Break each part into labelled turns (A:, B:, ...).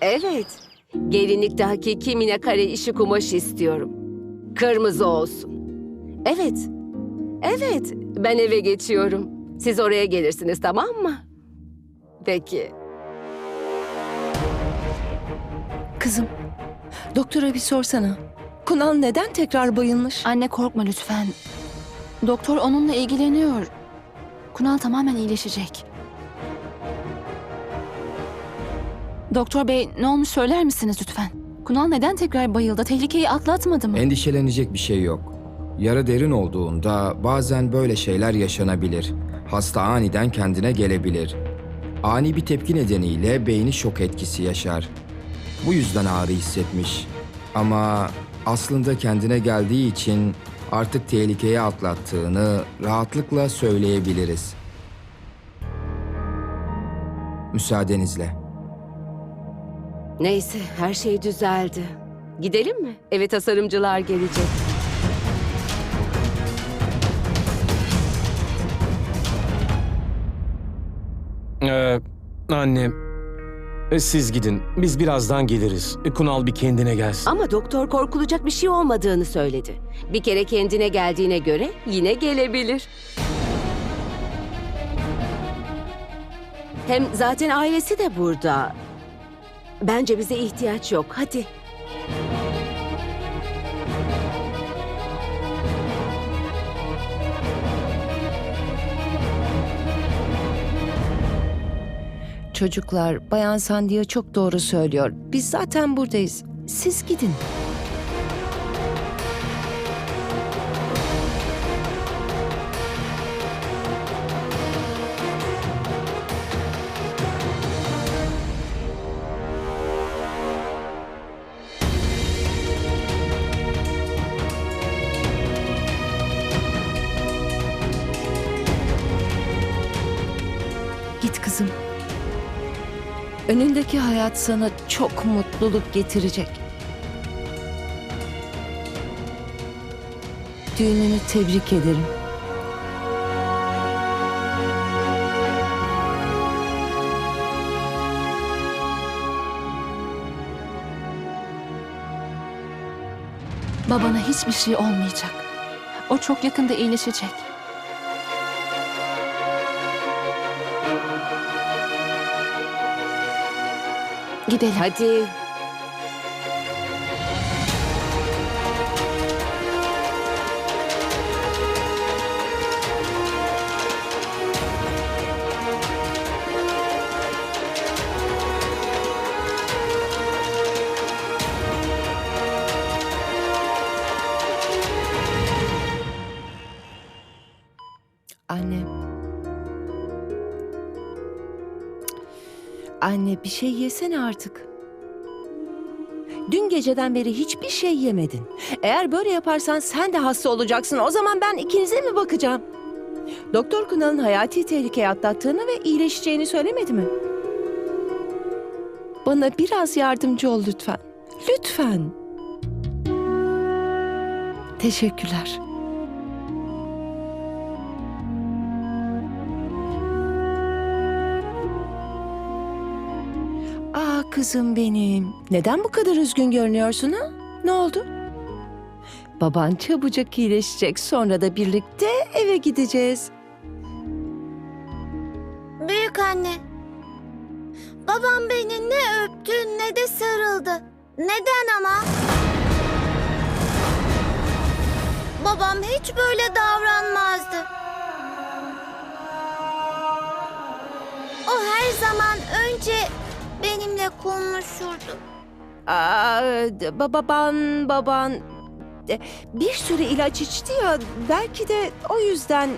A: Evet. Gelinlikte hakiki minakare işi kumaş istiyorum. Kırmızı olsun. Evet. Evet. Ben eve geçiyorum. Siz oraya gelirsiniz tamam mı? Peki.
B: Kızım, doktora bir sorsana. Kunal neden tekrar bayılmış?
C: Anne korkma lütfen. Doktor onunla ilgileniyor. Kunal tamamen iyileşecek. Doktor bey ne olmuş söyler misiniz lütfen? Kunal neden tekrar bayıldı? Tehlikeyi atlatmadı mı?
D: Endişelenecek bir şey yok. Yara derin olduğunda bazen böyle şeyler yaşanabilir. Hasta aniden kendine gelebilir. Ani bir tepki nedeniyle beyni şok etkisi yaşar. Bu yüzden ağrı hissetmiş. Ama aslında kendine geldiği için artık tehlikeyi atlattığını rahatlıkla söyleyebiliriz. Müsaadenizle.
A: Neyse her şey düzeldi. Gidelim mi? Eve tasarımcılar gelecek.
E: Ee, anne, e, siz gidin. Biz birazdan geliriz. E, Kunal bir kendine gelsin.
A: Ama doktor korkulacak bir şey olmadığını söyledi. Bir kere kendine geldiğine göre yine gelebilir. Hem zaten ailesi de burada. Bence bize ihtiyaç yok. Hadi.
B: Çocuklar, Bayan Sandia çok doğru söylüyor. Biz zaten buradayız. Siz gidin. Git kızım. Önündeki hayat sana çok mutluluk getirecek. Düğününü tebrik ederim.
C: Babana hiçbir şey olmayacak. O çok yakında iyileşecek. Gidelim.
A: Hadi.
B: Anne bir şey yesene artık. Dün geceden beri hiçbir şey yemedin. Eğer böyle yaparsan sen de hasta olacaksın. O zaman ben ikinize mi bakacağım? Doktor Kunal'ın hayati tehlikeye atlattığını ve iyileşeceğini söylemedi mi? Bana biraz yardımcı ol lütfen. Lütfen. Teşekkürler. Kızım benim. Neden bu kadar üzgün görünüyorsun ha? Ne oldu? Baban çabucak iyileşecek. Sonra da birlikte eve gideceğiz.
F: Büyük anne. Babam beni ne öptü ne de sarıldı. Neden ama? Babam hiç böyle davranmazdı. O her zaman önce benimle konuşurdu.
B: Aa, baban baban e, bir sürü ilaç içti ya belki de o yüzden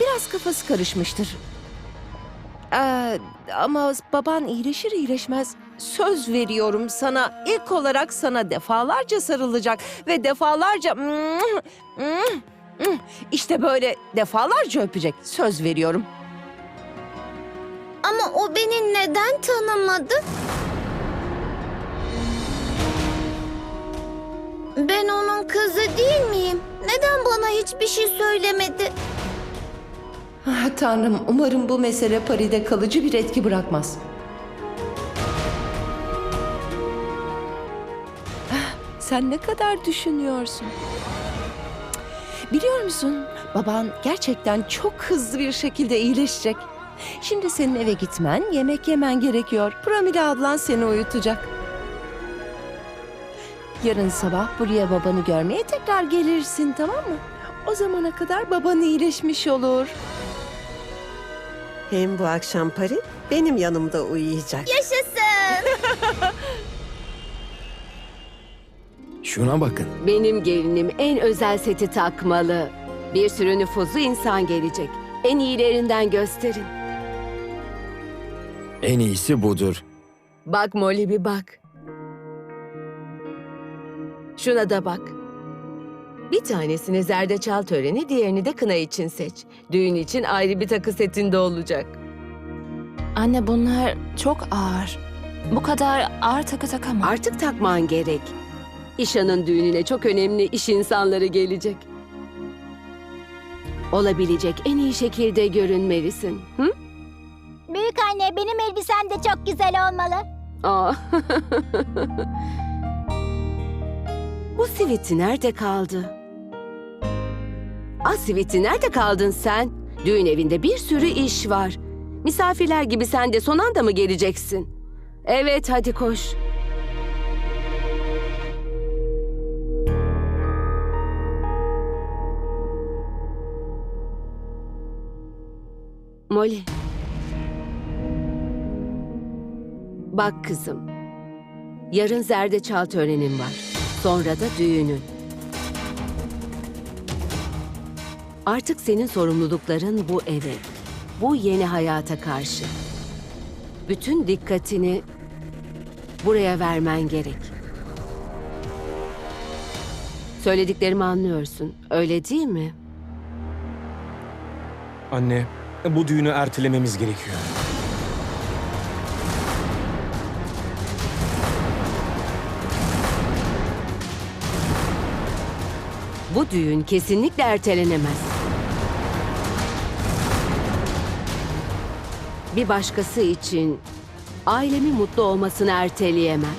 B: biraz kafası karışmıştır. Aa, ama baban iyileşir iyileşmez söz veriyorum sana ilk olarak sana defalarca sarılacak ve defalarca işte böyle defalarca öpecek söz veriyorum.
F: Ama o beni neden tanımadı? Ben onun kızı değil miyim? Neden bana hiçbir şey söylemedi?
B: Ah, tanrım umarım bu mesele Pari'de kalıcı bir etki bırakmaz. Ah, Sen ne kadar düşünüyorsun? Biliyor musun baban gerçekten çok hızlı bir şekilde iyileşecek. Şimdi senin eve gitmen, yemek yemen gerekiyor. Pramila ablan seni uyutacak. Yarın sabah buraya babanı görmeye tekrar gelirsin tamam mı? O zamana kadar baban iyileşmiş olur.
G: Hem bu akşam Pari benim yanımda uyuyacak.
F: Yaşasın.
D: Şuna bakın.
A: Benim gelinim en özel seti takmalı. Bir sürü nüfuzlu insan gelecek. En iyilerinden gösterin.
D: En iyisi budur.
A: Bak Molly bir bak. Şuna da bak. Bir tanesini zerdeçal töreni, diğerini de kına için seç. Düğün için ayrı bir takı setinde olacak.
C: Anne bunlar çok ağır. Bu kadar ağır takı takamam.
A: Artık takman gerek. İşan'ın düğününe çok önemli iş insanları gelecek. Olabilecek en iyi şekilde görünmelisin. Hı?
F: Çok güzel olmalı.
A: Aa. Bu siviti nerede kaldı? Aa siviti nerede kaldın sen? Düğün evinde bir sürü iş var. Misafirler gibi sen de son anda mı geleceksin? Evet hadi koş. Molly. Bak kızım. Yarın zerdeçal törenin var. Sonra da düğünün. Artık senin sorumlulukların bu eve, bu yeni hayata karşı. Bütün dikkatini buraya vermen gerek. Söylediklerimi anlıyorsun, öyle değil mi?
E: Anne, bu düğünü ertelememiz gerekiyor.
A: Bu düğün kesinlikle ertelenemez. Bir başkası için ailemin mutlu olmasını erteleyemem.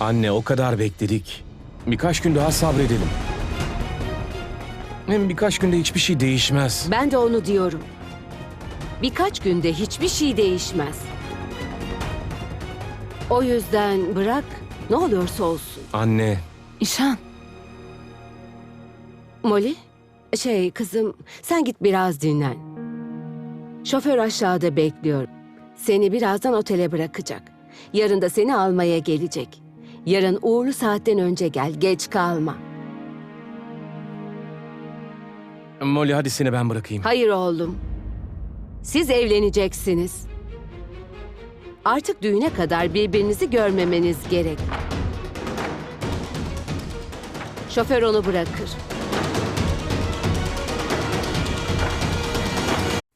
E: Anne o kadar bekledik. Birkaç gün daha sabredelim. Hem birkaç günde hiçbir şey değişmez.
A: Ben de onu diyorum. Birkaç günde hiçbir şey değişmez. O yüzden bırak ne oluyorsa olsun.
E: Anne,
C: İşan,
A: Molly, şey kızım sen git biraz dinlen. Şoför aşağıda bekliyor. Seni birazdan otele bırakacak. Yarın da seni almaya gelecek. Yarın uğurlu saatten önce gel, geç kalma.
E: Molly hadi seni ben bırakayım.
A: Hayır oğlum. Siz evleneceksiniz. Artık düğüne kadar birbirinizi görmemeniz gerek. Şoför onu bırakır.